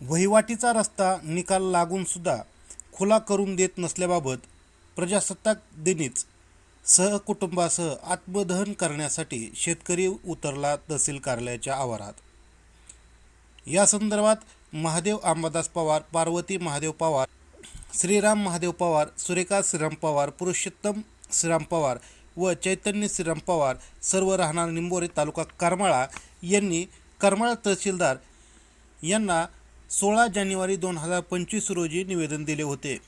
वहिवाटीचा रस्ता निकाल लागूनसुद्धा खुला करून देत नसल्याबाबत प्रजासत्ताक दिनीच सहकुटुंबासह आत्मदहन करण्यासाठी शेतकरी उतरला तहसील कार्यालयाच्या आवारात. या संदर्भात महादेव अंबादास पवार पार्वती महादेव पवार श्रीराम महादेव पवार सुरेखा श्रीराम पवार पुरुषोत्तम श्रीराम पवार व चैतन्य श्रीराम पवार सर्व राहणार निंबोरे तालुका करमाळा यांनी करमाळा तहसीलदार यांना सोळा जानेवारी दोन हजार पंचवीस रोजी निवेदन दिले होते.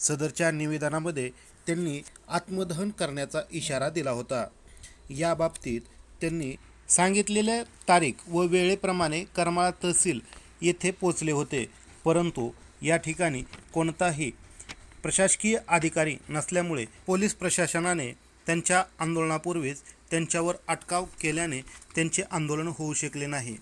सदरच्या निवेदनामध्ये त्यांनी आत्मदहन करण्याचा इशारा दिला होता. याबाबतीत त्यांनी सांगितलेल्या तारीख व वेळेप्रमाणे करमाळा तहसील येथे पोचले होते. परंतु या ठिकाणी कोणताही प्रशासकीय अधिकारी नसल्यामुळे पोलीस प्रशासनाने त्यांच्या आंदोलनापूर्वीच त्यांच्यावर अटकाव केल्याने त्यांचे आंदोलन होऊ शकले नाही.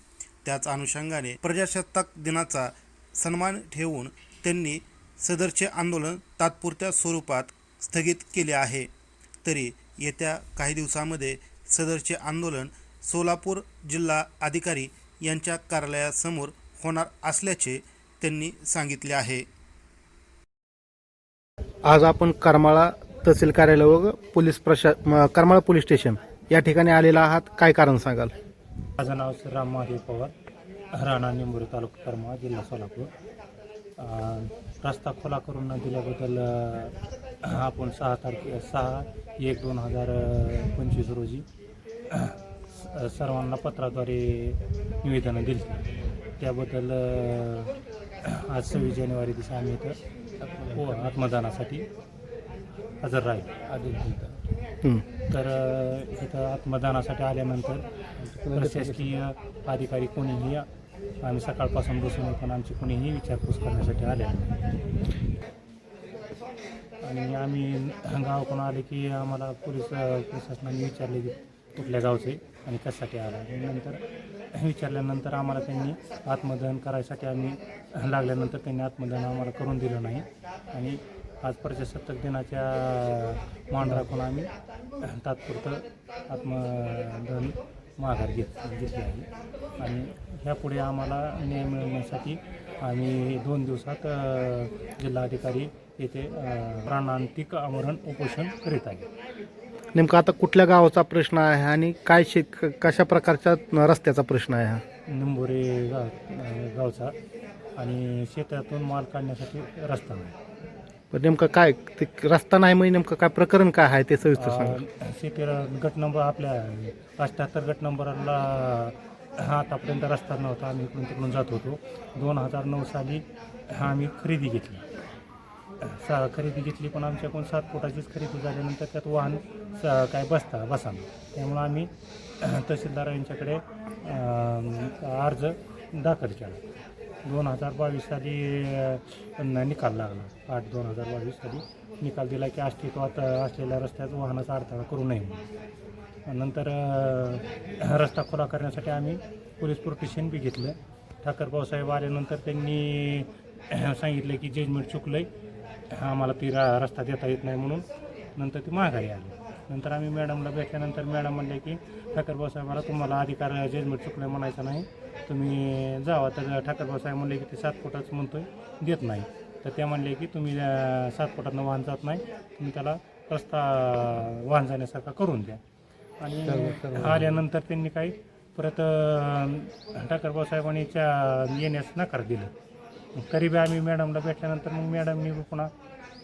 त्याच अनुषंगाने प्रजासत्ताक दिनाचा सन्मान ठेवून त्यांनी सदरचे आंदोलन तात्पुरत्या स्वरूपात स्थगित केले आहे. तरी येत्या काही दिवसामध्ये सदरचे आंदोलन सोलापूर जिल्हा अधिकारी यांच्या कार्यालयासमोर होणार असल्याचे त्यांनी सांगितले आहे. आज आपण करमाळा तहसील कार्यालय व पोलीस प्रशा करमाळा पोलीस स्टेशन या ठिकाणी आलेला आहात. काय कारण सांगाल? माझं नाव श्रीराम महादेव पवार राणा निंबोरी तालुका करमाळा जिल्हा सोलापूर. रस्ता खुला करून न दिल्याबद्दल आपण सहा तारखे सहा एक दोन हजार पंचवीस रोजी सर्वांना पत्राद्वारे निवेदनं दिली. त्याबद्दल आज सव्वीस जानेवारी दिवशी आम्ही इथं हो, आत्मदानासाठी हजर राहील. हं. तर इथं आत्मदानासाठी आल्यानंतर प्रशासकीय अधिकारी कोणीही आम्ही सकाळपासून बसून पण आमची कोणीही विचारपूस करण्यासाठी आले आणि आम्ही गावाकडून आले की आम्हाला पोलीस प्रशासनाने विचारले की कुठल्या गावचे आणि कशासाठी आला. आणि नंतर विचारल्यानंतर आम्हाला त्यांनी आत्मदहन करायसाठी आम्ही लागल्यानंतर त्यांनी आत्मदहन आम्हाला करून दिलं नाही. आणि आज प्रजासत्ताक दिनाच्या मान राखून आम्ही तात्पुरतं आत्मदहन माघार घेत घेतली आहे. आणि ह्यापुढे आम्हाला न्याय मिळवण्यासाठी आम्ही दोन दिवसात जिल्हाधिकारी येथे प्राणांतिक आमरण उपोषण करीत आहे. नेमका आता कुठल्या गावाचा प्रश्न आहे आणि काय शे क- कशा प्रकारच्या रस्त्याचा प्रश्न आहे हा? निंबोरे गाव गावचा. आणि शेतातून माल काढण्यासाठी रस्ता नाही. पण नेमकं काय ते रस्ता नाही म्हणजे नेमकं काय प्रकरण काय आहे ते सविस्तर सांगा. अ, गट नंबर आपल्या अठ्ठ्याहत्तर गट नंबरला आतापर्यंत रस्ता नव्हता आम्ही इकडून तिकडून जात होतो. दोन हजार नऊ साली आम्ही खरेदी घेतली. सा खरेदी घेतली पण आमच्याकडून सात फुटाचीच खरेदी झाल्यानंतर त्यात वाहन स- काय बसता बसा त्यामुळं आम्ही तहसीलदार यांच्याकडे अर्ज दाखल केला. दोन हजार बावीस साली निकाल लागला. आठ दोन हजार बावीस साली निकाल दिला की अस्तित्वात असलेल्या रस्त्यात वाहनाचा अडथळा करू नये नंतर रस्ता खुला करण्यासाठी आम्ही पोलीस प्रोटेक्शन बी घेतलं. ठाकर भाऊसाहेब आल्यानंतर त्यांनी सांगितलं की जजमेंट चुकलं आहे आम्हाला ती रा रस्ता देता येत नाही म्हणून नंतर ती माघारी आली. नंतर आम्ही मॅडमला भेटल्यानंतर मॅडम म्हणले की ठाकर भाऊसाहेबाला तुम्हाला अधिकार जजमेंट चुकलं म्हणायचं नाही. तुम्ही जावा. तर ठाकर भाऊसाहेब म्हणले की ते सात फुटाचं म्हणतोय देत नाही. तर ते म्हणले की तुम्ही सात फुटातनं वाहन जात नाही तुम्ही त्याला रस्ता वाहन जाण्यासारखा करून द्या. आणि आल्यानंतर त्यांनी काही परत अं, ठाकरबाब साहेबांनी च्या येण्यास नकार दिलं. तरी बी आम्ही मॅडमला भेटल्यानंतर मग मॅडमनी पुन्हा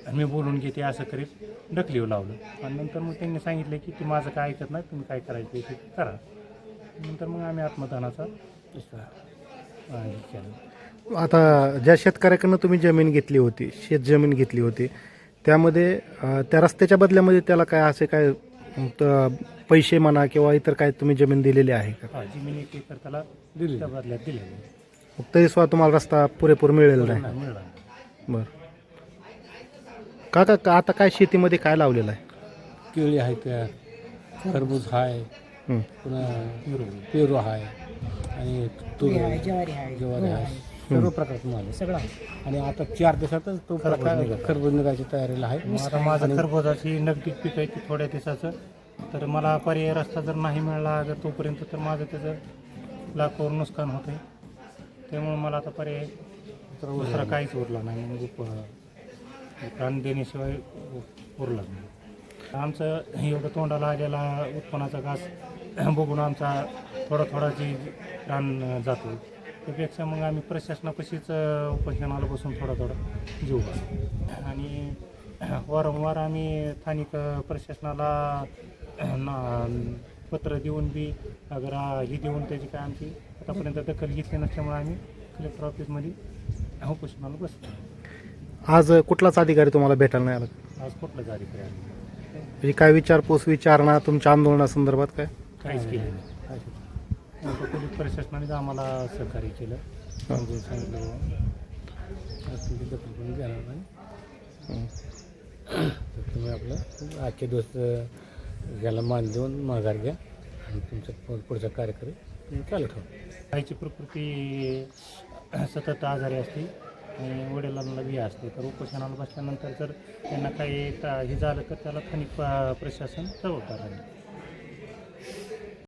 मी बोलून घेते असं करीत ढकलीव लावलं. आणि नंतर मग त्यांनी सांगितले की ते माझं काय ऐकत नाही तुम्ही काय करायचं ते करा. नंतर मग आम्ही आत्मदानाचा हे केलं आता ज्या शेतकऱ्याकडनं तुम्ही जमीन घेतली होती शेत जमीन घेतली होती त्यामध्ये अं, त्या रस्त्याच्या बदल्यामध्ये त्याला काय असे काय त- पैसे म्हणा किंवा इतर काय तुम्ही जमीन दिलेली आहे का? हा जमीन एक एकर त्याला त्या बदल्यात दिले मग तरी सुद्धा तुम्हाला रस्ता पुरेपूर मिळेल नाही? नाही. मिळाला बरं. काका का आता काय शेतीमध्ये काय लावलेलं आहे? केळी आहे त्या खरबूज आहे हं. पुन्हा पेरू आहे आणि तूर ज्वारी आहे सर्व प्रकारचं माल आहे सगळं आणि आता चार दिवसातच तो प्रकार खरबूज निघायची तयारीला आहे. आता माझं खरबुजाची नगदी पीक आहे ती थोड्या दिवसाचं. तर मला पर्याय रस्ता जर नाही मिळाला जर तोपर्यंत तर माझं त्याचं लाखोवर नुकसान होतं त्यामुळे मला आता पर्याय दुसरा काहीच उरला नाही. मग उप- प्राण देण्याशिवाय उरलं आमचं एवढं तोंडाला आलेला उत्पन्नाचा घास बघून आमचा थोडा थोडा जी प्राण जातो त्यापेक्षा मग आम्ही प्रशासनापाशीच उपोषणाला बसून थोडा थोडा जीव आणि वारंवार आम्ही स्थानिक प्रशासनाला ना पत्र देऊन बी अगर ही देऊन त्याची काय आमची आतापर्यंत दखल घेतली नसल्यामुळे आम्ही कलेक्टर ऑफिसमध्ये उपोषणाला बसतो आज कुठलाच अधिकारी तुम्हाला भेटायला नाही आला? आज कुठलं जारी करायला म्हणजे काय विचारपूस विचारणा तुमच्या आंदोलनासंदर्भात काय? काहीच केलं नाही. पोलीस प्रशासनानेच आम्हाला सहकार्य केलं. समजून सांगितलं बुवा. आज तुमची दखल पण घेणार नाही. तर तुम्ही आपलं आजचे दिवस अं, याला मान देऊन माघार घ्या आणि तुमचा पु- पुढचा कार्यक्रम तुम्ही चालू ठेवा. आईची प्रकृती सतत आजारी असते. आणि वडिलांना बी असते. तर उपोषणाला बसल्यानंतर जर त्यांना काही हे झालं तर त्याला स्थानिक प्रशासन जबाबदार आहे.